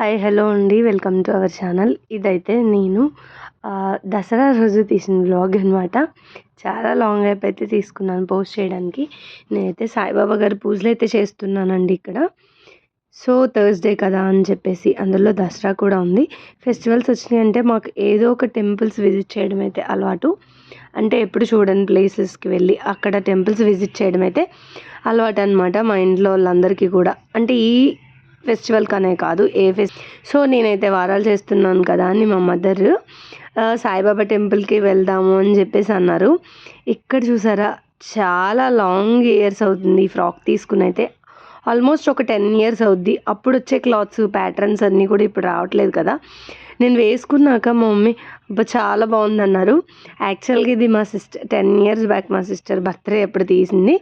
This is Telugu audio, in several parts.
హాయ్ హలో అండి. Welcome to our channel. ఇదైతే నేను దసరా రోజు తీసిన వ్లాగ్ అనమాట చాలా లాంగ్ అయిపోయి అయితే తీసుకున్నాను పోస్ట్ చేయడానికి. నేనైతే సాయిబాబా గారి పూజలు అయితే చేస్తున్నానండి ఇక్కడ. సో థర్స్డే కదా అని చెప్పేసి అందులో దసరా కూడా ఉంది. ఫెస్టివల్స్ వచ్చినాయి అంటే మాకు ఏదో ఒక టెంపుల్స్ విజిట్ చేయడం అయితే అలవాటు. అంటే ఎప్పుడు చూడని ప్లేసెస్కి వెళ్ళి అక్కడ టెంపుల్స్ విజిట్ చేయడం అయితే అలవాటు అనమాట మా ఇంట్లో వాళ్ళందరికీ కూడా. అంటే ఈ ఫెస్టివల్కి అనే కాదు ఏ ఫెస్ సో నేనైతే వారాలు చేస్తున్నాను కదా అని మా మదర్ సాయిబాబా టెంపుల్కి వెళ్దాము అని చెప్పేసి అన్నారు. ఇక్కడ చూసారా చాలా లాంగ్ ఇయర్స్ అవుతుంది ఈ ఫ్రాక్ తీసుకుని అయితే. ఆల్మోస్ట్ ఒక టెన్ ఇయర్స్ అవుద్ది. అప్పుడు వచ్చే క్లాత్స్ ప్యాటర్న్స్ అన్నీ కూడా ఇప్పుడు రావట్లేదు కదా. నేను వేసుకున్నాక మా మమ్మీ అబ్బా చాలా బాగుంది అన్నారు యాక్చువల్గా ఇది మా సిస్టర్ టెన్ ఇయర్స్ బ్యాక్ మా సిస్టర్ బర్త్డే ఎప్పుడు తీసింది.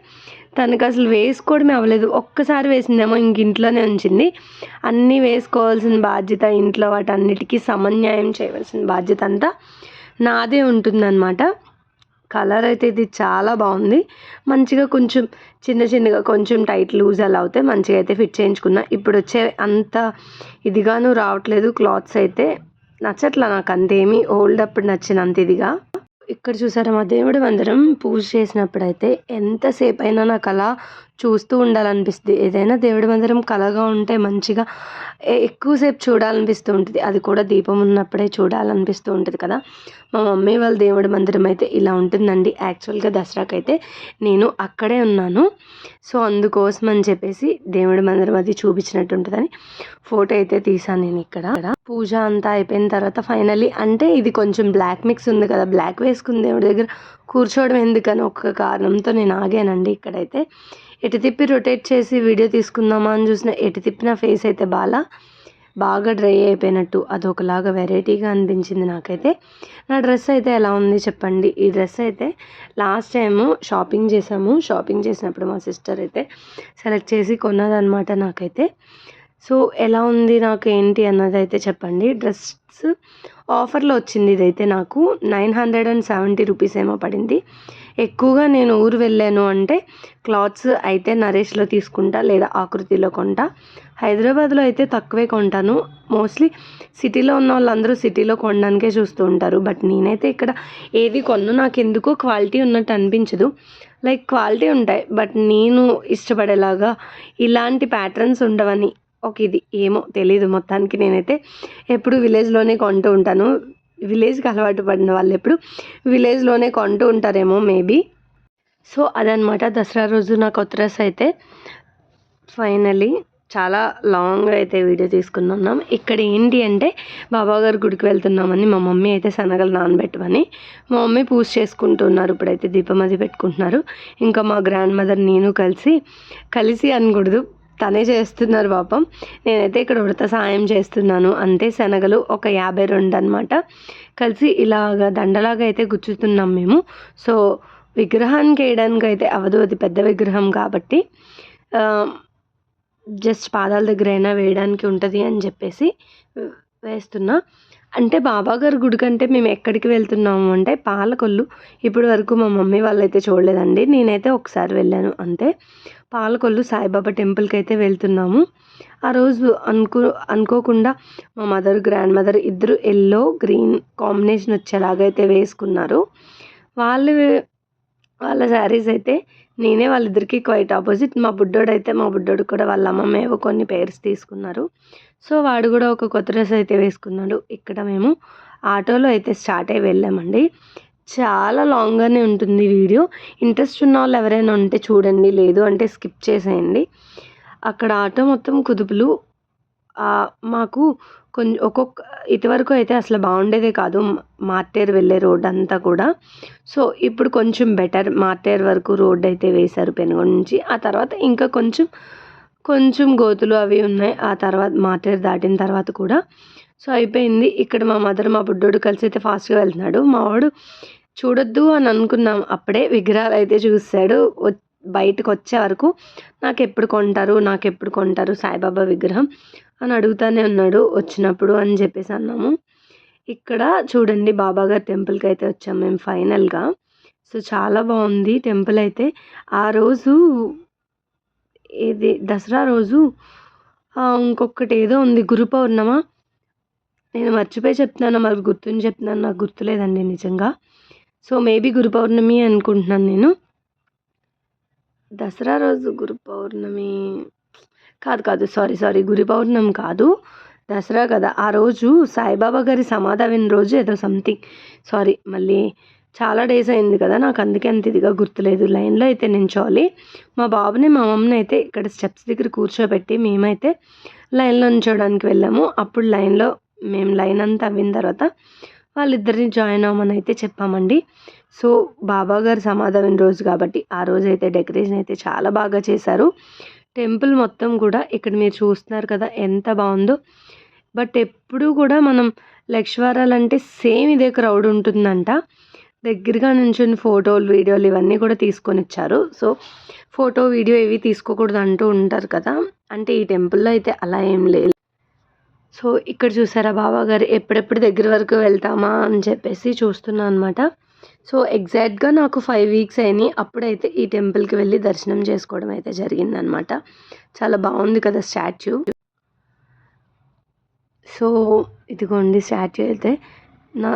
తనకు అసలు వేసుకోవడమే అవ్వలేదు. ఒక్కసారి వేసిందేమో ఇంక ఇంట్లోనే ఉంచింది. అన్నీ వేసుకోవాల్సిన బాధ్యత ఇంట్లో వాటన్నిటికీ సమన్యాయం చేయవలసిన బాధ్యత అంతా నాదే ఉంటుందన్నమాట. కలర్ అయితే ఇది చాలా బాగుంది. మంచిగా కొంచెం చిన్న చిన్నగా కొంచెం టైట్ లూజ్ అలా అవుతే మంచిగా అయితే ఫిట్ చేయించుకున్నా. ఇప్పుడు వచ్చే అంత ఇదిగాను రావట్లేదు. క్లాత్స్ అయితే నచ్చట్లా నాకు అంతేమీ ఓల్డ్ అప్పుడు నచ్చినంత ఇదిగా ఇక్కడ చూసారా మా దేవుడు మందిరం పూజ చేసినప్పుడైతే ఎంతసేపు అయినా నాకు అలా చూస్తూ ఉండాలనిపిస్తుంది. ఏదైనా దేవుడి మందిరం కలగా ఉంటే మంచిగా ఎక్కువసేపు చూడాలనిపిస్తూ ఉంటుంది. అది కూడా దీపం ఉన్నప్పుడే చూడాలనిపిస్తూ ఉంటుంది కదా. మా మమ్మీ వాళ్ళ దేవుడి మందిరం అయితే ఇలా ఉంటుందండి. యాక్చువల్గా దసరాకి అయితే నేను అక్కడే ఉన్నాను. సో అందుకోసం అని చెప్పేసి దేవుడి మందిరం అది చూపించినట్టు ఉంటుందని ఫోటో అయితే తీసాను నేను ఇక్కడ. పూజ అంతా అయిపోయిన తర్వాత ఫైనలీ అంటే ఇది కొంచెం బ్లాక్ మిక్స్ ఉంది కదా. బ్లాక్ వేసుకుని దేవుడి దగ్గర కూర్చోవడం ఎందుకని ఒక కారణంతో నేను ఆగానండి ఇక్కడైతే. ఎటు తిప్పి రొటేట్ చేసి వీడియో తీసుకుందామా అని చూసిన ఎటు తిప్పిన ఫేస్ అయితే బాగా బాగా డ్రై అయిపోయినట్టు. అదొకలాగా వెరైటీగా అనిపించింది నాకైతే. నా డ్రెస్ అయితే ఎలా ఉంది చెప్పండి? ఈ డ్రెస్ అయితే లాస్ట్ టైము షాపింగ్ చేసాము. షాపింగ్ చేసినప్పుడు మా సిస్టర్ అయితే సెలెక్ట్ చేసి కొన్నదనమాట నాకైతే. సో ఎలా ఉంది నాకు ఏంటి అన్నది అయితే చెప్పండి. డ్రెస్ ఆఫర్లో వచ్చింది ఇదైతే నాకు. Nine hundred and seventy rupees ఏమో పడింది. ఎక్కువగా నేను ఊరు వెళ్ళాను అంటే క్లాత్స్ అయితే నరేష్లో తీసుకుంటా లేదా ఆకృతిలో కొంటా. హైదరాబాద్లో అయితే తక్కువే కొంటాను. మోస్ట్లీ సిటీలో ఉన్న వాళ్ళందరూ సిటీలో కొనడానికే చూస్తూ ఉంటారు. బట్ నేనైతే ఇక్కడ ఏది కొన్ను నాకు ఎందుకో క్వాలిటీ ఉన్నట్టు అనిపించదు. లైక్ క్వాలిటీ ఉంటాయి బట్ నేను ఇష్టపడేలాగా ఇలాంటి ప్యాటర్న్స్ ఉండవని ఒక ఇది ఏమో తెలియదు మొత్తానికి నేనైతే ఎప్పుడు విలేజ్లోనే కొంటూ ఉంటాను. విలేజ్కి అలవాటు పడిన వాళ్ళు ఎప్పుడు విలేజ్లోనే కొంటూ ఉంటారేమో మేబీ. సో అదనమాట దసరా రోజు నా కొత్త డ్రెస్ అయితే. ఫైనలీ చాలా లాంగ్ అయితే వీడియో తీసుకున్నాం ఇక్కడ ఏంటి అంటే బాబాగారు గుడికి వెళ్తున్నామని మా మమ్మీ అయితే శనగలు నానబెట్టమని మా మమ్మీ పూజ చేసుకుంటున్నారు. ఇప్పుడైతే దీపం అది పెట్టుకుంటున్నారు. ఇంకా మా గ్రాండ్ మదర్ నేను కలిసి కలిసి అనకూడదు. తనే చేస్తున్నారు పాపం. నేనైతే ఇక్కడ ఉడత సాయం చేస్తున్నాను. అంతే శనగలు ఒక యాభై రెండు అనమాట కలిసి ఇలాగ దండలాగా అయితే గుచ్చుతున్నాం మేము. సో విగ్రహానికి వేయడానికి అయితే అవదు. అది పెద్ద విగ్రహం కాబట్టి జస్ట్ పాదాల దగ్గర అయినా వేయడానికి ఉంటుంది అని చెప్పేసి వేస్తున్నా. అంటే బాబాగారి గుడి కంటే మేము ఎక్కడికి వెళ్తున్నాము అంటే పాలకొల్లు. ఇప్పటి వరకు మా మమ్మీ వాళ్ళైతే చూడలేదండి. నేనైతే ఒకసారి వెళ్ళాను. అంతే. పాలకొల్లు సాయిబాబా టెంపుల్కి అయితే వెళ్తున్నాము. ఆ రోజు అనుకో అనుకోకుండా మా మదర్ గ్రాండ్ మదర్ ఇద్దరు ఎల్లో గ్రీన్ కాంబినేషన్ వచ్చేలాగా అయితే వేసుకున్నారు. వాళ్ళు వాళ్ళ శారీస్ అయితే నేనే వాళ్ళిద్దరికి క్వైట్ ఆపోజిట్. మా బుడ్డోడు అయితే మా బుడ్డోడు కూడా వాళ్ళ అమ్మమ్మ ఏవో కొన్ని పేర్స్ తీసుకున్నారు. సో వాడు కూడా ఒక కొత్త డ్రెస్ అయితే వేసుకున్నాడు. ఇక్కడ మేము ఆటోలో అయితే స్టార్ట్ అయ్యి వెళ్ళామండి. చాలా లాంగ్గానే ఉంటుంది వీడియో. ఇంట్రెస్ట్ ఉన్న వాళ్ళు ఎవరైనా ఉంటే చూడండి లేదు అంటే స్కిప్ చేసేయండి. అక్కడ ఆటో మొత్తం కుదుపులు. మాకు కొంచెం ఒక్కొక్క ఇదివరకు అయితే అసలు బాగుండేదే కాదు. మార్టేర్ వెళ్ళే రోడ్ అంతా కూడా. సో ఇప్పుడు కొంచెం బెటర్ మార్టేరు వరకు రోడ్ అయితే వేశారు పెనుగొండ నుంచి. ఆ తర్వాత ఇంకా కొంచెం కొంచెం గోతులు అవి ఉన్నాయి. ఆ తర్వాత మార్టేర్ దాటిన తర్వాత కూడా. సో అయిపోయింది. ఇక్కడ మా మదర్ మా బుడ్డోడు కలిసి అయితే ఫాస్ట్గా వెళ్తున్నాడు. మా వాడు చూడొద్దు అని అనుకున్నాం. అప్పుడే విగ్రహాలు అయితే చూశాడు బయటకు వచ్చే వరకు నాకు ఎప్పుడు కొంటారు నాకు ఎప్పుడు కొంటారు సాయిబాబా విగ్రహం అని అడుగుతానే ఉన్నాడు వచ్చినప్పుడు అని చెప్పేసి అన్నాము. ఇక్కడ చూడండి బాబాగారి టెంపుల్కి అయితే వచ్చాం మేము ఫైనల్గా. సో చాలా బాగుంది టెంపుల్ అయితే. ఆ రోజు ఇది దసరా రోజు ఇంకొకటి ఏదో ఉంది గురు పౌర్ణమ. నేను మర్చిపోయి చెప్తున్నాను మరి గుర్తుని చెప్తున్నాను నాకు గుర్తులేదండి నిజంగా. సో మేబీ గురు పౌర్ణమి అనుకుంటున్నాను నేను. దసరా రోజు గురు పౌర్ణమి కాదు కాదు సారీ సారీ గురు పౌర్ణమి కాదు. దసరా కదా ఆ రోజు సాయిబాబా గారి సమాధి రోజు ఏదో సంథింగ్ సారీ మళ్ళీ చాలా డేస్ అయింది కదా నాకు అందుకే అంత ఇదిగా గుర్తులేదు. లైన్లో అయితే నించోవాలి మా బాబుని మా మమ్మీని అయితే ఇక్కడ స్టెప్స్ దగ్గర కూర్చోబెట్టి మేమైతే లైన్లో నించోడానికి వెళ్ళాము. అప్పుడు లైన్లో మేము లైన్ అంతా అవిన తర్వాత వాళ్ళిద్దరిని జాయిన్ అవ్వమని అయితే చెప్పామండి. సో బాబా గారు సమాధానం రోజు కాబట్టి ఆ రోజు అయితే డెకరేషన్ అయితే చాలా బాగా చేశారు. టెంపుల్ మొత్తం కూడా ఇక్కడ మీరు చూస్తున్నారు కదా ఎంత బాగుందో. బట్ ఎప్పుడూ కూడా మనం లక్ష్వారాలు అంటే సేమ్ ఇదే క్రౌడ్ ఉంటుందంట. దగ్గరగా నుంచుని ఫోటోలు వీడియోలు ఇవన్నీ కూడా తీసుకొని ఇచ్చారు సో ఫోటో వీడియో ఇవి తీసుకోకూడదు అంటూ ఉంటారు కదా. అంటే ఈ టెంపుల్లో అయితే అలా ఏం లేదు. సో ఇక్కడ చూసారా బాబా గారు ఎప్పుడెప్పుడు దగ్గర వరకు వెళ్తామా అని చెప్పేసి చూస్తున్నాను అనమాట సో ఎగ్జాక్ట్గా నాకు ఫైవ్ వీక్స్ అయినాయి. అప్పుడైతే ఈ టెంపుల్కి వెళ్ళి దర్శనం చేసుకోవడం అయితే జరిగిందనమాట చాలా బాగుంది కదా స్టాచ్యూ. సో ఇదిగోండి స్టాచ్యూ అయితే. నా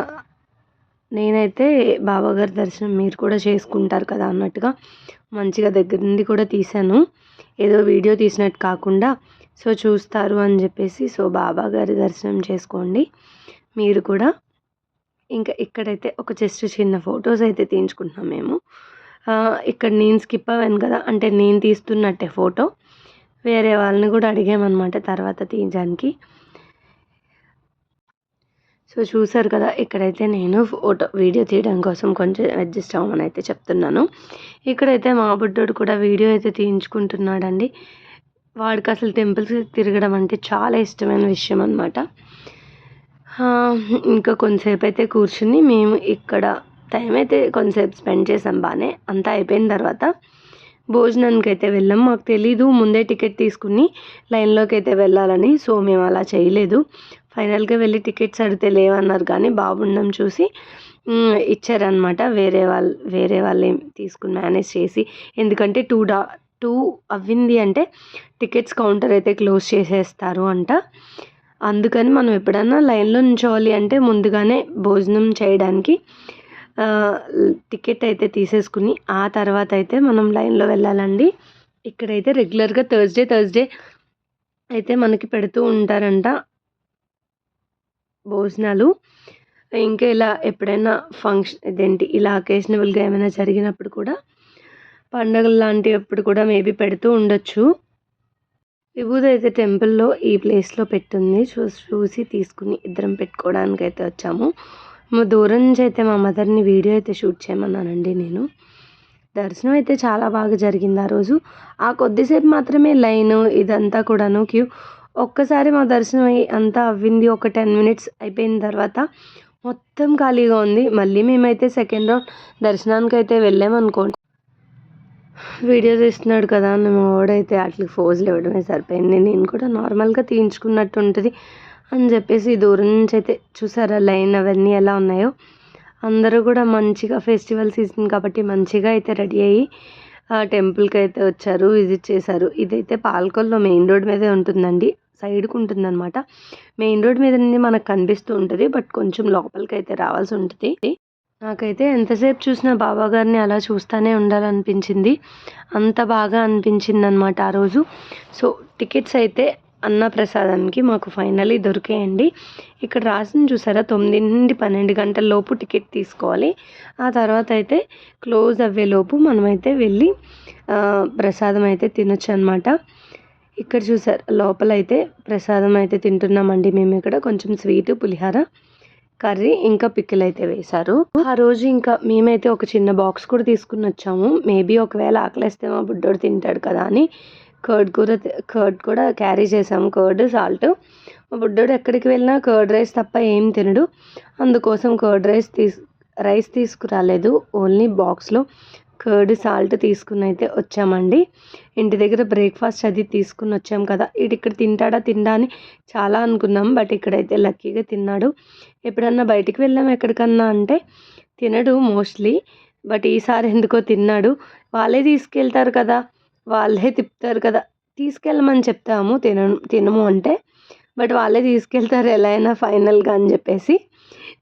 నేనైతే బాబాగారి దర్శనం మీరు కూడా చేసుకుంటారు కదా అన్నట్టుగా మంచిగా దగ్గర నుండి కూడా తీశాను. ఏదో వీడియో తీసినట్టు కాకుండా సో చూస్తారు అని చెప్పేసి సో బాబా గారి దర్శనం చేసుకోండి. మీరు కూడా ఇంకా ఇక్కడైతే ఒక జస్ట్ చిన్న ఫొటోస్ అయితే తీయించుకుంటున్నాం మేము. ఇక్కడ నేను స్కిప్ అవ్వాను కదా అంటే నేను తీస్తున్నట్టే ఫోటో. వేరే వాళ్ళని కూడా అడిగామన్నమాట తర్వాత తీయడానికి. సో చూసారు కదా ఇక్కడైతే నేను ఫోటో వీడియో తీయడం కోసం కొంచెం అడ్జస్ట్ అవ్వమని అయితే చెప్తున్నాను. ఇక్కడైతే మా బుడ్డోడు కూడా వీడియో అయితే తీయించుకుంటున్నాడండి. వాడికి అసలు టెంపుల్స్ తిరగడం అంటే చాలా ఇష్టమైన విషయం అనమాట ఇంకా కొంతసేపు అయితే కూర్చుని మేము ఇక్కడ టైం అయితే కొంతసేపు స్పెండ్ చేసాం బాగానే అంతా అయిపోయిన తర్వాత భోజనానికి అయితే వెళ్ళాం. మాకు తెలీదు ముందే టికెట్ తీసుకుని లైన్లోకి అయితే వెళ్ళాలని సో మేము అలా చేయలేదు. ఫైనల్గా వెళ్ళి టికెట్స్ అడిగితే లేవన్నారు కానీ బాగుండం చూసి ఇచ్చారనమాట వేరే వాళ్ళు వేరే వాళ్ళు తీసుకుని మేనేజ్ చేసి ఎందుకంటే టూ డా టూ అవ్వింది అంటే టికెట్స్ కౌంటర్ అయితే క్లోజ్ చేసేస్తారు అంట. అందుకని మనం ఎప్పుడన్నా లైన్లో నించోవాలి అంటే ముందుగానే భోజనం చేయడానికి టికెట్ అయితే తీసేసుకుని ఆ తర్వాత అయితే మనం లైన్లో వెళ్ళాలండి. ఇక్కడైతే రెగ్యులర్గా థర్స్డే థర్స్డే అయితే మనకి పెడుతూ ఉంటారంట భోజనాలు. ఇంకా ఇలా ఎప్పుడైనా ఫంక్షన్ ఇదేంటి ఇలా అకేషనబుల్గా ఏమైనా జరిగినప్పుడు కూడా పండగలు అప్పుడు కూడా మేబీ పెడుతూ ఉండొచ్చు. విభూది అయితే టెంపుల్లో ఈ ప్లేస్లో పెట్టింది. చూసి చూసి తీసుకుని ఇద్దరం పెట్టుకోవడానికి అయితే వచ్చాము. మా దూరం నుంచి అయితే మా మదర్ని వీడియో అయితే షూట్ చేయమన్నానండి నేను. దర్శనం అయితే చాలా బాగా జరిగింది ఆ రోజు. ఆ కొద్దిసేపు మాత్రమే లైన్ ఇదంతా కూడాను క్యూ. ఒక్కసారి మా దర్శనం అయ్యి అంతా అవ్వింది. ఒక టెన్ మినిట్స్ అయిపోయిన తర్వాత మొత్తం ఖాళీగా ఉంది. మళ్ళీ మేమైతే సెకండ్ రౌండ్ దర్శనానికి అయితే వెళ్ళామనుకోండి. వీడియో తీస్తున్నాడు కదా అని మా వాడైతే వాటికి ఫోజులు ఇవ్వడమే సరిపోయింది. నేను కూడా నార్మల్గా తీయించుకున్నట్టు ఉంటుంది అని చెప్పేసి దూరం నుంచి అయితే చూసారా లైన్ అవన్నీ ఎలా ఉన్నాయో. అందరూ కూడా మంచిగా ఫెస్టివల్ సీజన్ కాబట్టి మంచిగా అయితే రెడీ అయ్యి టెంపుల్కి అయితే వచ్చారు విజిట్ చేశారు. ఇదైతే పాల్కొల్లో మెయిన్ రోడ్ మీదే ఉంటుందండి. సైడ్కి ఉంటుందన్నమాట. మెయిన్ రోడ్ మీద నుండి మనకు కనిపిస్తూ ఉంటుంది బట్ కొంచెం లోపలికి అయితే రావాల్సి ఉంటుంది. నాకైతే ఎంతసేపు చూసినా బాబాగారిని అలా చూస్తూనే ఉండాలనిపించింది. అంత బాగా అనిపించింది అనమాట ఆ రోజు. సో టికెట్స్ అయితే అన్న ప్రసాదానికి మాకు ఫైనలీ దొరికాయండి. ఇక్కడ రాసిన చూసారా? తొమ్మిది నుండి పన్నెండు గంటల లోపు టికెట్ తీసుకోవాలి. ఆ తర్వాత అయితే క్లోజ్ అవ్వేలోపు మనమైతే వెళ్ళి ప్రసాదం అయితే తినొచ్చు అనమాట ఇక్కడ చూసారు? లోపల అయితే ప్రసాదం అయితే తింటున్నామండి మేము ఇక్కడ. కొంచెం స్వీట్ పులిహార కర్రీ ఇంకా పిక్కిల్ అయితే వేశారు. ఆ రోజు ఇంకా మేమైతే ఒక చిన్న బాక్స్ కూడా తీసుకుని వచ్చాము. మేబీ ఒకవేళ ఆకలిస్తే మా బుడ్డోడు తింటాడు కదా అని కర్డ్ కూర కర్డ్ కూడా క్యారీ చేసాము. Curd salt. మా బుడ్డోడు ఎక్కడికి వెళ్ళినా కర్డ్ రైస్ తప్ప ఏం తినడు. అందుకోసం కర్డ్ రైస్ తీసు రైస్ తీసుకురాలేదు. ఓన్లీ బాక్స్లో కర్డ్ సాల్ట్ తీసుకుని అయితే వచ్చామండి. ఇంటి దగ్గర బ్రేక్ఫాస్ట్ అది తీసుకుని వచ్చాం కదా. ఇటు ఇక్కడ తింటాడా తిండా అని చాలా అనుకున్నాం. బట్ ఇక్కడైతే లక్కీగా తిన్నాడు. ఎప్పుడన్నా బయటికి వెళ్ళాం ఎక్కడికన్నా అంటే తినడు మోస్ట్లీ. బట్ ఈసారి ఎందుకో తిన్నాడు. వాళ్ళే తీసుకెళ్తారు కదా. వాళ్ళే తిప్పుతారు కదా. తీసుకెళ్ళమని చెప్తాము. తిన తినము అంటే. బట్ వాళ్ళే తీసుకెళ్తారు ఎలా అయినా ఫైనల్గా అని చెప్పేసి.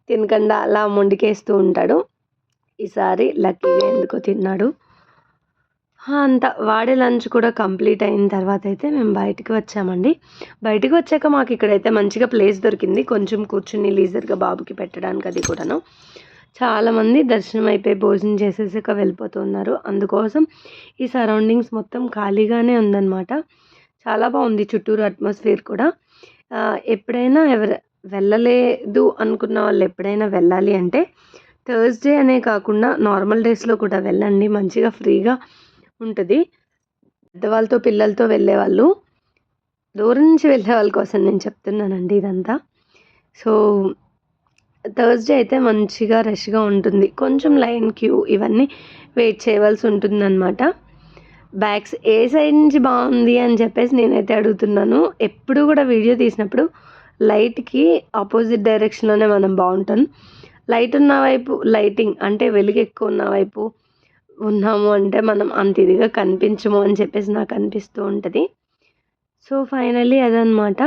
తినకుండా అలా మొండికేస్తూ ఉంటాడు. ఈసారి లక్కీగా ఎందుకో తిన్నాడు. అంత వాడే లంచ్ కూడా కంప్లీట్ అయిన తర్వాత అయితే మేము బయటికి వచ్చామండి. బయటికి వచ్చాక మాకు ఇక్కడైతే మంచిగా ప్లేస్ దొరికింది. కొంచెం కూర్చుని లీజర్గా బాబుకి పెట్టడానికి అది కూడాను. చాలామంది దర్శనం అయిపోయి భోజనం చేసేసాక వెళ్ళిపోతున్నారు. అందుకోసం ఈ సరౌండింగ్స్ మొత్తం ఖాళీగానే ఉందన్నమాట. చాలా బాగుంది చుట్టూరు అట్మాస్ఫియర్ కూడా. ఎప్పుడైనా ఎవరు వెళ్ళలేదు అనుకున్న వాళ్ళు ఎప్పుడైనా వెళ్ళాలి అంటే థర్స్డే అనే కాకుండా నార్మల్ డేస్లో కూడా వెళ్ళండి. మంచిగా ఫ్రీగా ఉంటుంది. పెద్దవాళ్ళతో పిల్లలతో వెళ్ళేవాళ్ళు దూరం నుంచి వెళ్ళే వాళ్ళ కోసం నేను చెప్తున్నానండి ఇదంతా. సో థర్స్డే అయితే మంచిగా రష్గా ఉంటుంది. కొంచెం లైన్ క్యూ ఇవన్నీ వెయిట్ చేయవలసి ఉంటుందన్నమాట. బ్యాగ్స్ ఏ సైడ్ నుంచి బాగుంది అని చెప్పేసి నేనైతే అడుగుతున్నాను. ఎప్పుడు కూడా వీడియో తీసినప్పుడు లైట్కి ఆపోజిట్ డైరెక్షన్లోనే మనం బాగుంటాం. లైట్ ఉన్న వైపు లైటింగ్ అంటే వెలుగు ఎక్కువ ఉన్న వైపు ఉన్నాము అంటే మనం అంత ఇదిగా కనిపించము అని చెప్పేసి నాకు అనిపిస్తూ ఉంటుంది. సో ఫైనలీ అదనమాట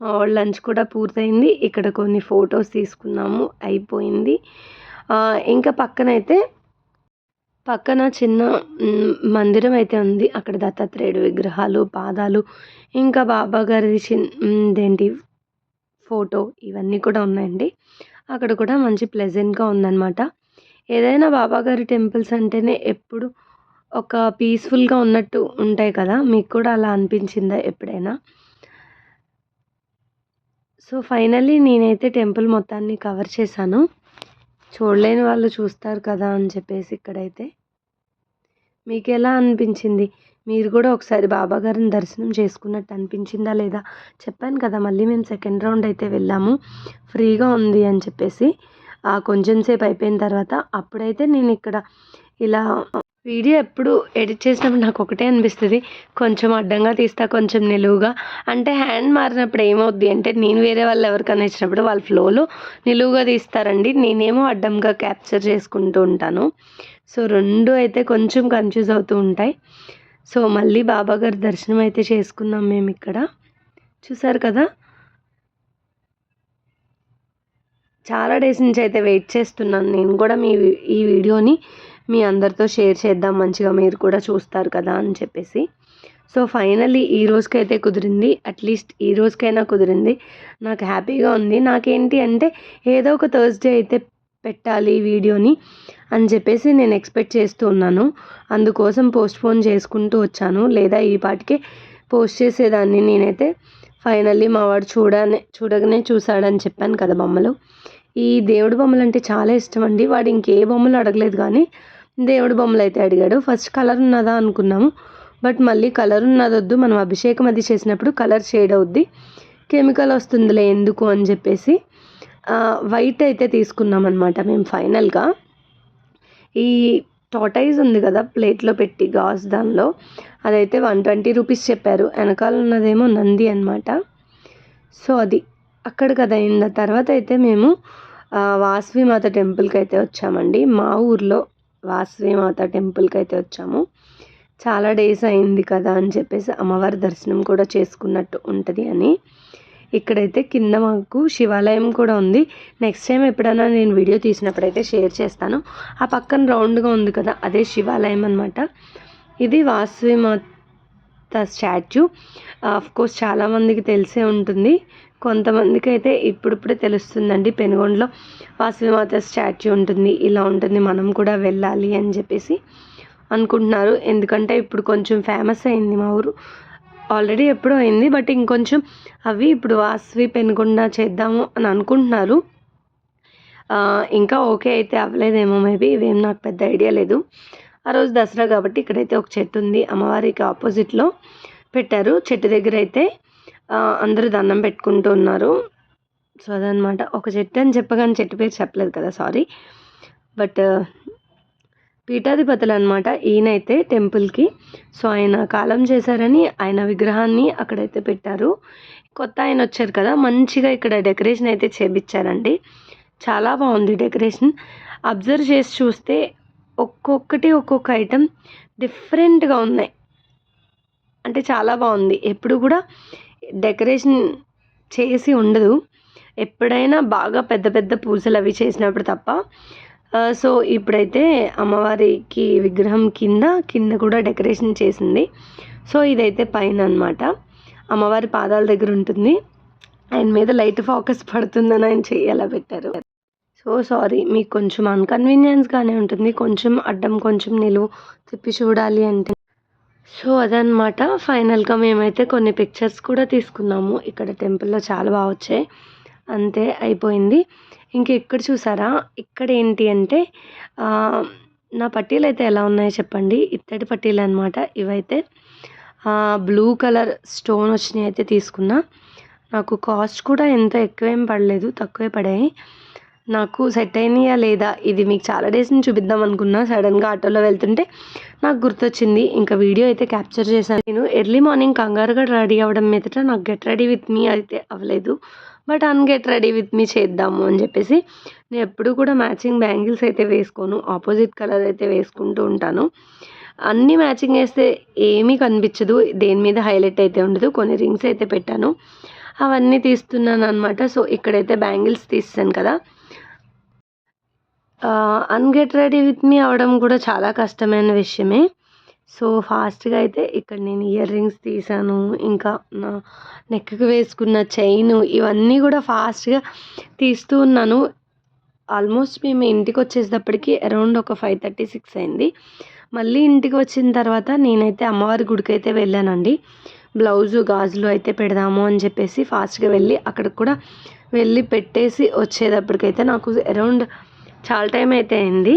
మా వాళ్ళ లంచ్ కూడా పూర్తయింది. ఇక్కడ కొన్ని ఫొటోస్ తీసుకున్నాము. అయిపోయింది. ఇంకా పక్కనైతే పక్కన చిన్న మందిరం అయితే ఉంది. అక్కడ దత్తాత్రేయుడు విగ్రహాలు పాదాలు ఇంకా బాబా గారిది చిన్ ఏంటి ఫోటో ఇవన్నీ కూడా ఉన్నాయండి. అక్కడ కూడా మంచి ప్లెజెంట్గా ఉందన్నమాట. ఏదైనా బాబాగారి టెంపుల్స్ అంటేనే ఎప్పుడు ఒక పీస్ఫుల్గా ఉన్నట్టు ఉంటాయి కదా మీకు కూడా అలా అనిపించిందా ఎప్పుడైనా? సో ఫైనల్లీ నేనైతే టెంపుల్ మొత్తాన్ని కవర్ చేశాను. చూడలేని వాళ్ళు చూస్తారు కదా అని చెప్పేసి ఇక్కడైతే. మీకు ఎలా అనిపించింది? మీరు కూడా ఒకసారి బాబాగారిని దర్శనం చేసుకున్నట్టు అనిపించిందా లేదా? చెప్పాను కదా మళ్ళీ మేము సెకండ్ రౌండ్ అయితే వెళ్ళాము. ఫ్రీగా ఉంది అని చెప్పేసి. కొంచెం సేపు అయిపోయిన తర్వాత అప్పుడైతే నేను ఇక్కడ ఇలా వీడియో ఎప్పుడు ఎడిట్ చేసినప్పుడు నాకు ఒకటే అనిపిస్తుంది. కొంచెం అడ్డంగా తీస్తా కొంచెం నిలువుగా. అంటే హ్యాండ్ మారినప్పుడు ఏమవుద్ది అంటే నేను వేరే వాళ్ళు ఎవరికైనా ఇచ్చినప్పుడు వాళ్ళ ఫ్లోలో నిలువుగా తీస్తారండి. నేనేమో అడ్డంగా క్యాప్చర్ చేసుకుంటూ ఉంటాను. సో రెండు అయితే కొంచెం కన్ఫ్యూజ్ అవుతూ ఉంటాయి. సో మళ్ళీ బాబాగారి దర్శనం అయితే చేసుకున్నాం మేము ఇక్కడ. చూసారు కదా? చాలా డేస్ నుంచి అయితే వెయిట్ చేస్తున్నాను. నేను కూడా మీ ఈ వీడియోని మీ అందరితో షేర్ చేద్దాం మంచిగా మీరు కూడా చూస్తారు కదా అని చెప్పేసి. సో ఫైనలీ ఈ రోజుకైతే కుదిరింది. అట్లీస్ట్ ఈ రోజుకైనా కుదిరింది. నాకు హ్యాపీగా ఉంది. నాకేంటి అంటే ఏదో ఒక థర్స్డే అయితే పెట్టాలి వీడియోని అని చెప్పేసి నేను ఎక్స్పెక్ట్ చేస్తూ ఉన్నాను. అందుకోసం పోస్ట్పోన్ చేసుకుంటూ వచ్చాను. లేదా ఈ పాటికే పోస్ట్ చేసేదాన్ని. నేనైతే ఫైనల్లీ మా వాడు చూడనే చూడగానే చూశాడని చెప్పాను కదా బొమ్మలు. ఈ దేవుడు బొమ్మలు అంటే చాలా ఇష్టం అండి. వాడు ఇంకే బొమ్మలు అడగలేదు కానీ దేవుడు బొమ్మలు అయితే అడిగాడు. ఫస్ట్ కలర్ ఉన్నదా అనుకున్నాము. బట్ మళ్ళీ కలర్ ఉన్నదొద్దు. మనం అభిషేకం అది చేసినప్పుడు కలర్ షేడ్ అవుద్ది. కెమికల్ వస్తుందిలే ఎందుకు అని చెప్పేసి వైట్ అయితే తీసుకున్నాం అనమాట మేము ఫైనల్గా. ఈ టోటైజ్ ఉంది కదా ప్లేట్లో పెట్టి గాజ్ దానిలో. అదైతే వన్ ట్వంటీ రూపీస్ చెప్పారు. వెనకాల ఉన్నదేమో నంది అనమాట సో అది అక్కడ కదా అయిన తర్వాత అయితే మేము వాసవిమాత టెంపుల్కి అయితే వచ్చామండి. మా ఊర్లో వాసవిమాత టెంపుల్కి అయితే వచ్చాము. చాలా డేస్ అయింది కదా అని చెప్పేసి అమ్మవారి దర్శనం కూడా చేసుకున్నట్టు ఉంటుంది అని. ఇక్కడైతే కింద మాకు శివాలయం కూడా ఉంది. నెక్స్ట్ టైం ఎప్పుడైనా నేను వీడియో తీసినప్పుడైతే షేర్ చేస్తాను. ఆ పక్కన రౌండ్గా ఉంది కదా అదే శివాలయం అనమాట ఇది వాసవిమాత స్టాచ్యూ. కోర్స్ చాలామందికి తెలిసే ఉంటుంది. కొంతమందికి అయితే ఇప్పుడిప్పుడే తెలుస్తుందండి పెనుగొండలో వాసవిమాత స్టాచ్యూ ఉంటుంది ఇలా ఉంటుంది మనం కూడా వెళ్ళాలి అని చెప్పేసి అనుకుంటున్నారు. ఎందుకంటే ఇప్పుడు కొంచెం ఫేమస్ అయింది మా ఊరు. ఆల్రెడీ ఎప్పుడో అయింది బట్ ఇంకొంచెం అవి ఇప్పుడు వాసవి పెనకుండా చేద్దాము అని అనుకుంటున్నారు. ఇంకా ఓకే అయితే అవ్వలేదేమో మేబీ ఇవేం నాకు పెద్ద ఐడియా లేదు. ఆ రోజు దసరా కాబట్టి ఇక్కడైతే ఒక చెట్టు ఉంది అమ్మవారికి ఆపోజిట్లో పెట్టారు. చెట్టు దగ్గర అయితే అందరూ దండం పెట్టుకుంటూ ఉన్నారు. సో అదనమాట ఒక చెట్టు అని చెప్పగానే చెట్టు పేరు చెప్పలేదు కదా సారీ. బట్ పీఠాధిపతులు అనమాట ఈయనైతే టెంపుల్కి. సో ఆయన కాలం చేశారని ఆయన విగ్రహాన్ని అక్కడైతే పెట్టారు. కొత్త ఆయన వచ్చారు కదా మంచిగా ఇక్కడ డెకరేషన్ అయితే చేపించారండి చాలా బాగుంది డెకరేషన్. అబ్జర్వ్ చేసి చూస్తే ఒక్కొక్కటి ఒక్కొక్క ఐటెం డిఫరెంట్గా ఉన్నాయి. అంటే చాలా బాగుంది. ఎప్పుడు కూడా డెకరేషన్ చేసి ఉండదు. ఎప్పుడైనా బాగా పెద్ద పెద్ద పూజలు అవి చేసినప్పుడు తప్ప సో ఇప్పుడైతే అమ్మవారికి విగ్రహం కింద కింద కూడా డెకరేషన్ చేసింది. సో ఇదైతే పైన అనమాట అమ్మవారి పాదాల దగ్గర ఉంటుంది. ఆయన మీద లైట్ ఫోకస్ పడుతుందని ఆయన చెయ్యాలా పెట్టారు. సో సారీ మీకు కొంచెం అన్కన్వీనియన్స్గానే ఉంటుంది. కొంచెం అడ్డం కొంచెం నిలువు తిప్పి చూడాలి అంటే. సో అదనమాట ఫైనల్గా మేమైతే కొన్ని పిక్చర్స్ కూడా తీసుకున్నాము. ఇక్కడ టెంపుల్లో చాలా బాగా వచ్చాయి. అంతే అయిపోయింది. ఇంకా ఇక్కడ చూసారా? ఇక్కడ ఏంటి అంటే నా పట్టీలు అయితే ఎలా ఉన్నాయో చెప్పండి. ఇత్తడి పట్టీలు అనమాట ఇవైతే బ్లూ కలర్ స్టోన్ వచ్చినాయి అయితే తీసుకున్నా. నాకు కాస్ట్ కూడా ఎంత ఎక్కువేం పడలేదు తక్కువే పడాయి. నాకు సెట్ అయినాయా లేదా? ఇది మీకు చాలా డేస్ నుంచి చూపిద్దాం అనుకున్నా. సడన్గా ఆటోలో వెళ్తుంటే నాకు గుర్తొచ్చింది. ఇంకా వీడియో అయితే క్యాప్చర్ చేశాను. నేను ఎర్లీ మార్నింగ్ కంగారుగా రెడీ అవ్వడం మీదట నాకు గెట్ రెడీ విత్ మీ అయితే అవ్వలేదు. But and get ready with me చేద్దాము అని చెప్పేసి నేను ఎప్పుడు కూడా మ్యాచింగ్ బ్యాంగిల్స్ అయితే వేసుకోను ఆపోజిట్ కలర్ అయితే వేసుకుంటూ ఉంటాను. అన్నీ మ్యాచింగ్ వేస్తే ఏమీ కనిపించదు దేని మీద హైలైట్ అయితే ఉండదు కొన్ని రింగ్స్ అయితే పెట్టాను. అవన్నీ తీస్తున్నాను అనమాట సో ఇక్కడైతే బ్యాంగిల్స్ తీస్తాను కదా. అన్గెట్ రెడీ విత్ మీ అవడం కూడా చాలా కష్టమైన విషయమే. సో ఫాస్ట్గా అయితే ఇక్కడ నేను ఇయర్ రింగ్స్ తీసాను. ఇంకా నా నెక్కి వేసుకున్న చైన్ ఇవన్నీ కూడా ఫాస్ట్గా తీస్తూ ఉన్నాను. ఆల్మోస్ట్ మేము ఇంటికి వచ్చేటప్పటికి అరౌండ్ ఒక ఫైవ్ థర్టీ సిక్స్ అయింది. మళ్ళీ ఇంటికి వచ్చిన తర్వాత నేనైతే అమ్మవారి గుడికి అయితే వెళ్ళానండి. బ్లౌజు గాజులు అయితే పెడదాము అని చెప్పేసి ఫాస్ట్గా వెళ్ళి అక్కడికి కూడా వెళ్ళి పెట్టేసి వచ్చేటప్పటికైతే నాకు అరౌండ్ చాలా టైం అయితే అయింది.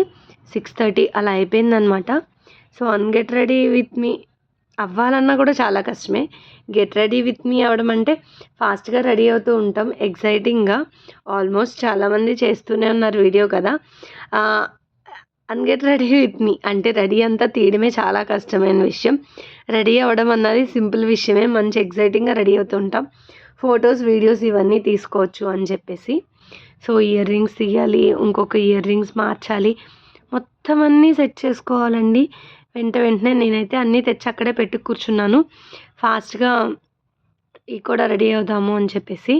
సిక్స్ థర్టీ అలా అయిపోయిందనమాట so and get ready with me అవ్వాలన్నా కూడా చాలా కష్టమే. గెట్ రెడీ విత్ మీ అవ్వడం అంటే ఫాస్ట్గా రెడీ అవుతూ ఉంటాం. ఎగ్జైటింగ్గా ఆల్మోస్ట్ చాలామంది చేస్తూనే ఉన్నారు వీడియో కదా. అన్గెట్ రెడీ విత్ మీ అంటే రెడీ అంతా తీయడమే చాలా కష్టమైన విషయం. రెడీ అవ్వడం అన్నది సింపుల్ విషయమే. మంచి ఎగ్జైటింగ్గా రెడీ అవుతూ ఉంటాం. ఫొటోస్ వీడియోస్ ఇవన్నీ తీసుకోవచ్చు అని చెప్పేసి. సో ఇయర్ రింగ్స్ తీయాలి ఇంకొక ఇయర్ రింగ్స్ మార్చాలి. మొత్తం అన్నీ సెట్ చేసుకోవాలండి. వెంట వెంటనే నేనైతే అన్నీ తెచ్చి అక్కడే పెట్టి కూర్చున్నాను. ఫాస్ట్గా ఇవి కూడా రెడీ అవుదాము అని చెప్పేసి.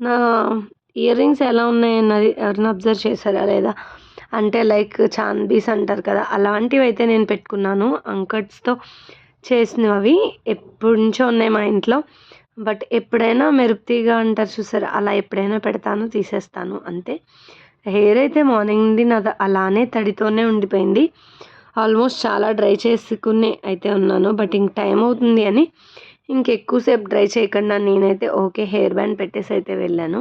నా ఇయర్ రింగ్స్ ఎలా ఉన్నాయన్నది ఎవరైనా అబ్జర్వ్ చేశారా లేదా? అంటే లైక్ చాందీస్ అంటారు కదా అలాంటివి అయితే నేను పెట్టుకున్నాను. అంకట్స్తో చేసినవి అవి ఎప్పటి నుంచో ఉన్నాయి మా ఇంట్లో. బట్ ఎప్పుడైనా మెరుపుతీగా అంటారు చూసారు అలా ఎప్పుడైనా పెడతాను తీసేస్తాను అంతే. హెయిర్ అయితే మార్నింగ్ నుండి నాది అలానే తడితోనే ఉండిపోయింది. ఆల్మోస్ట్ చాలా డ్రై చేసుకునే అయితే ఉన్నాను బట్ ఇంక టైం అవుతుంది అని ఇంకెక్కువసేపు డ్రై చేయకుండా నేనైతే ఓకే హెయిర్ బ్యాండ్ పెట్టేసి అయితే వెళ్ళాను.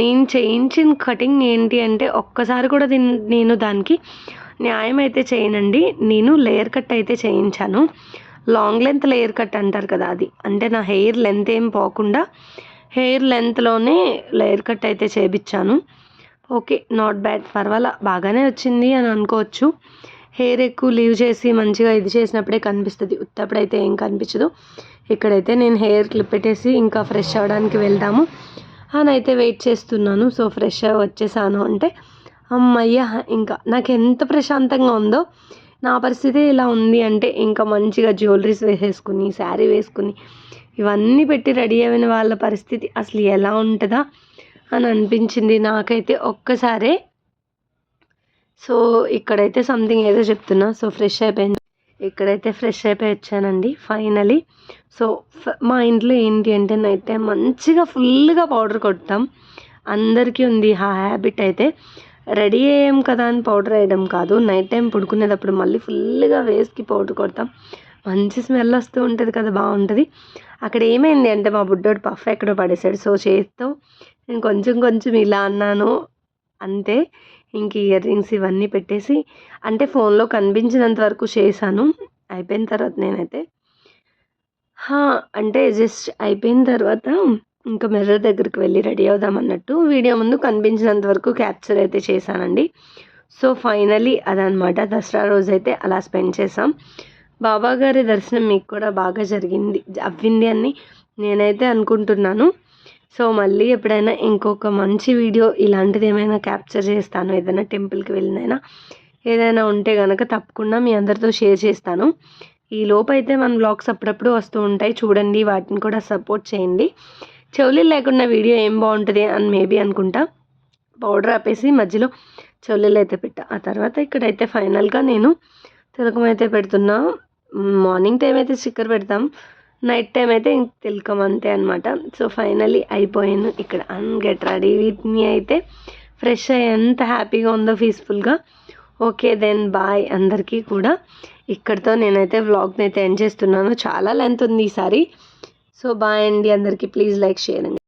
నేను చేయించిన కటింగ్ ఏంటి అంటే ఒక్కసారి కూడా నేను దానికి న్యాయం అయితే చేయనండి. నేను లేయర్ కట్ అయితే చేయించాను. లాంగ్ లెంత్ లేయర్ కట్ అంటారు కదా అది. అంటే నా హెయిర్ లెంత్ ఏం పోకుండా హెయిర్ లెంత్లోనే లేయర్ కట్ అయితే చేయించాను ఓకే నాట్ బ్యాడ్. పర్వాలా బాగానే వచ్చింది అని అనుకోవచ్చు. హెయిర్ ఎక్కువ లీవ్ చేసి మంచిగా ఇది చేసినప్పుడే కనిపిస్తుంది. ఉత్తప్పుడైతే ఏం కనిపించదు. ఇక్కడైతే నేను హెయిర్ క్లిప్ పెట్టేసి ఇంకా ఫ్రెష్ అవ్వడానికి వెళ్దాము. అని అయితే వెయిట్ చేస్తున్నాను. సో ఫ్రెష్ వచ్చేసాను అంటే అమ్మయ్య ఇంకా నాకు ఎంత ప్రశాంతంగా ఉందో. నా పరిస్థితి ఇలా ఉంది అంటే ఇంకా మంచిగా జ్యువెలరీస్ వేసేసుకుని శారీ వేసుకుని ఇవన్నీ పెట్టి రెడీ అయిన వాళ్ళ పరిస్థితి అసలు ఎలా ఉంటుందా అని అనిపించింది నాకైతే ఒక్కసారే. సో ఇక్కడైతే సంథింగ్ ఏదో చెప్తున్నా. సో ఫ్రెష్ అయిపోయింది. ఇక్కడైతే ఫ్రెష్ అయిపోయి వచ్చానండి ఫైనలీ సో మా ఇంట్లో ఏంటి అంటే నైట్ టైం మంచిగా ఫుల్గా పౌడర్ కొడతాం. అందరికీ ఉంది ఆ హ్యాబిట్ అయితే. రెడీ అయ్యాం కదా అని పౌడర్ వేయడం కాదు. నైట్ టైం పడుకునేటప్పుడు మళ్ళీ ఫుల్గా వేస్కి పౌడర్ కొడతాం. మంచి స్మెల్ వస్తూ ఉంటుంది కదా బాగుంటుంది. అక్కడ ఏమైంది అంటే మా బుడ్డోడు పఫ్ ఎక్కడో పడేసాడు. సో చేస్తూ నేను కొంచెం కొంచెం ఇలా అన్నాను. అంతే. ఇంక ఇయర్ రింగ్స్ ఇవన్నీ పెట్టేసి అంటే ఫోన్లో కనిపించినంత వరకు చేశాను. అయిపోయిన తర్వాత నేనైతే అంటే జస్ట్ అయిపోయిన తర్వాత ఇంకా మిర్రర్ దగ్గరికి వెళ్ళి రెడీ అవుదాం అన్నట్టు వీడియో ముందు కనిపించినంత వరకు క్యాప్చర్ అయితే చేశానండి. సో ఫైనలీ అదనమాట దసరా రోజు అయితే అలా స్పెండ్ చేసాం బాబా గారి దర్శనం మీకు కూడా బాగా జరిగింది అవ్వింది అని నేనైతే అనుకుంటున్నాను. సో మళ్ళీ ఎప్పుడైనా ఇంకొక మంచి వీడియో ఇలాంటిది ఏమైనా క్యాప్చర్ చేస్తాను ఏదైనా టెంపుల్కి వెళ్ళినైనా ఏదైనా ఉంటే కనుక తప్పకుండా మీ అందరితో షేర్ చేస్తాను. ఈ లోపైతే మన బ్లాగ్స్ అప్పుడప్పుడు వస్తూ ఉంటాయి. చూడండి వాటిని కూడా సపోర్ట్ చేయండి. చెవులీలు లేకుండా వీడియో ఏం బాగుంటుంది అని మేబీ అనుకుంటా. పౌడర్ ఆపేసి మధ్యలో చెవులీలు అయితే పెట్టా. ఆ తర్వాత ఇక్కడైతే ఫైనల్గా నేను తిలకం అయితే పెడుతున్నా. మార్నింగ్ టైం అయితే స్టిక్కర్ పెడతాం. నైట్ టైం అయితే ఇంక తిలకం అంతే అనమాట సో ఫైనలీ అయిపోయాను ఇక్కడ. And get ready with me అయితే ఫ్రెష్ అయ్యి ఎంత హ్యాపీగా ఉందో పీస్ఫుల్గా ఓకే దెన్ బాయ్ అందరికీ కూడా. ఇక్కడితో నేనైతే వ్లాగ్ని అయితే ఎండ్ చేస్తున్నాను. చాలా లెంత్ ఉంది ఈసారి సో బాయ్ అండి అందరికీ. ప్లీజ్ లైక్ షేర్ అండి